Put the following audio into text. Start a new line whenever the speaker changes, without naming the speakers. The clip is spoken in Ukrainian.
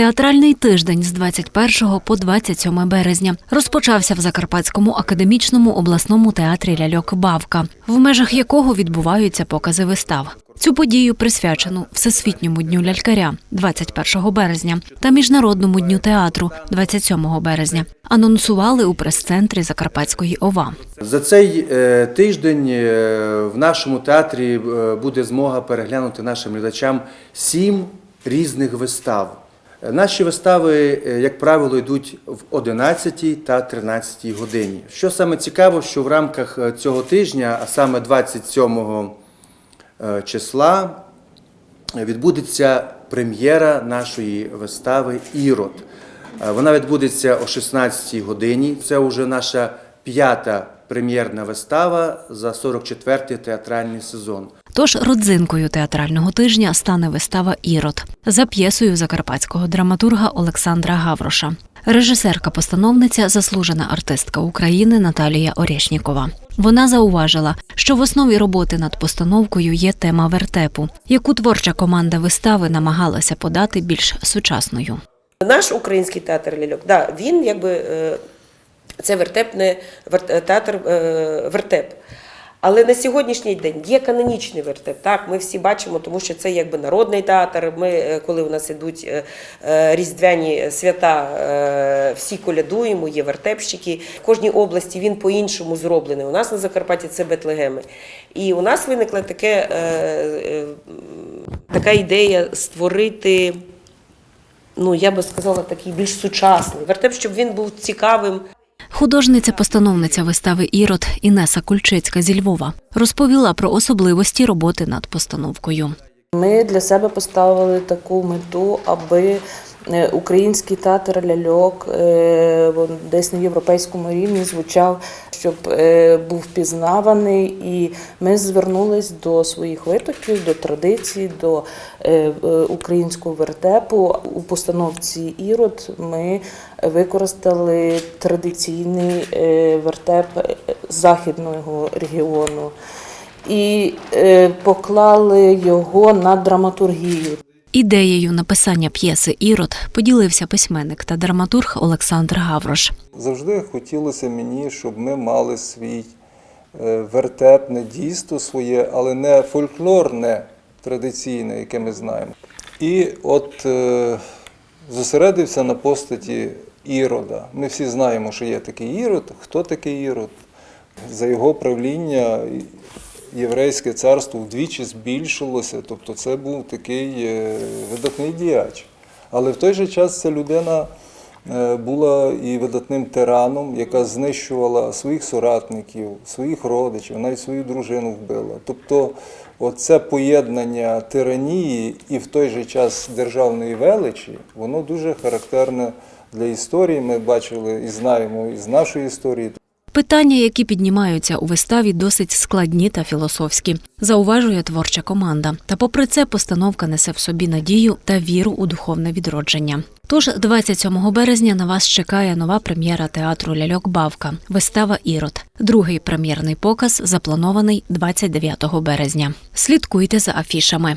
Театральний тиждень з 21 по 27 березня розпочався в Закарпатському академічному обласному театрі ляльок Бавка, в межах якого відбуваються покази вистав. Цю подію присвячену Всесвітньому дню лялькаря 21 березня та Міжнародному дню театру 27 березня. Анонсували у прес-центрі Закарпатської ОВА.
За цей е, тиждень е, в нашому театрі е, буде змога переглянути нашим глядачам сім різних вистав. Наші вистави, е, як правило, йдуть в 11 та 13 годині. Що саме цікаво, що в рамках е, цього тижня, а саме 27 е, числа, відбудеться прем'єра нашої вистави Ірод. Вона відбудеться о 16 годині. Це вже наша п'ята прем'єрна вистава за 44-й театральний сезон.
Тож родзинкою театрального тижня стане вистава Ірод за п'єсою закарпатського драматурга Олександра Гавроша. Режисерка-постановниця, заслужена артистка України Наталія Орешнікова. Вона зауважила, що в основі роботи над постановкою є тема вертепу, яку творча команда вистави намагалася подати більш сучасною.
Наш український театр ляльок, да, він якби е, це вертепне вер- театр е, вертеп. Але на сьогоднішній день є канонічний вертеп. Так, ми всі бачимо, тому що це якби народний театр. Ми, е, коли у нас ідуть е, е, різдвяні свята, всі колядуємо, є вертепщики. В кожній області він по-іншому зроблений. У нас на Закарпатті це Бетлегеми. І у нас виникла таке, така ідея створити ну я би сказала, такий більш сучасний. Вертеп, щоб він був цікавим.
Художниця-постановниця вистави Ірод Інеса Кульчицька зі Львова розповіла про особливості роботи над постановкою.
Ми для себе поставили таку мету, аби е, український театр ляльок е, десь на європейському рівні звучав, щоб е, був впізнаваний. І ми звернулись до своїх витоків, до традицій, до е, е, українського вертепу. У постановці Ірод ми використали традиційний вертеп західного регіону і поклали його на драматургію.
Ідеєю написання п'єси Ірод поділився письменник та драматург Олександр Гаврош.
Завжди хотілося мені, щоб ми мали свій е, вертепне дійство своє, але не фольклорне традиційне, яке ми знаємо. І от е, зосередився на постаті Ірода. Ми всі знаємо, що є такий Ірод. Хто такий Ірод? За його правління єврейське царство вдвічі збільшилося, тобто це був такий е, видатний діяч. Але в той же час ця людина е, була і видатним тираном, яка знищувала своїх соратників, своїх родичів, навіть свою дружину вбила. Тобто, оце поєднання тиранії і в той же час державної величі, воно дуже характерне для історії. Ми бачили і знаємо із нашої історії.
Питання, які піднімаються у виставі, досить складні та філософські, зауважує творча команда. Та попри це постановка несе в собі надію та віру у духовне відродження. Тож 27 березня на вас чекає нова прем'єра театру Ляльок Бавка, вистава Ірод. Другий прем'єрний показ запланований 29 березня. Слідкуйте за афішами.